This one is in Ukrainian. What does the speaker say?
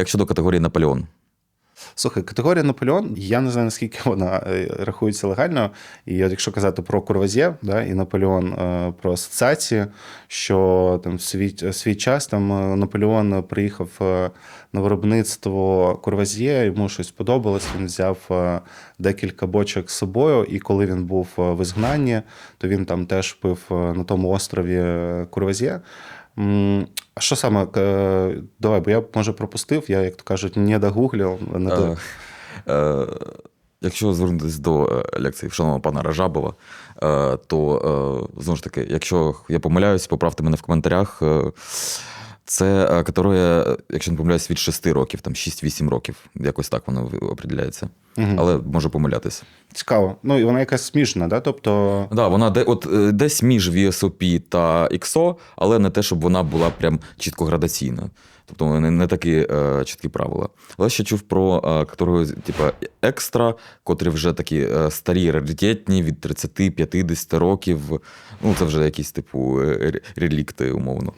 Як щодо категорії Наполеон? Слухай, категорія Наполеон, я не знаю, наскільки вона е, рахується легально. І от якщо казати про Курвазє да, і Наполеон е, про асоціації, що там в свій, свій час там е, Наполеон приїхав на виробництво Курвазє, йому щось сподобалось. Він взяв декілька бочок з собою, і коли він був в ізгнанні, то він там теж пив на тому острові Курвазє. А що саме? е, Давай, бо я може пропустив, я, як то кажуть, не догуглив, не до... Е, е, Якщо звернутися до е, лекції шановного пана Ражабова, е, то е, знову ж таки, якщо я помиляюсь, поправте мене в коментарях. Це е, категорія, якщо не помиляюсь, від 6 років, там 6-8 років. Якось так воно определяється. Мгм. Але можу помилятися. Цікаво. Ну, і вона якась смішна, да? Тобто. Да, вона де, от, е, десь між VSOP та XO, але не те, щоб вона була прям чітко градаційна. Тобто не, не такі е, чіткі правила. Але ще чув про е, категорію, типу, екстра, котрі вже такі е, старі, раритетні, від 30-50 років. Ну, це вже якісь, типу, е, релікти, умовно.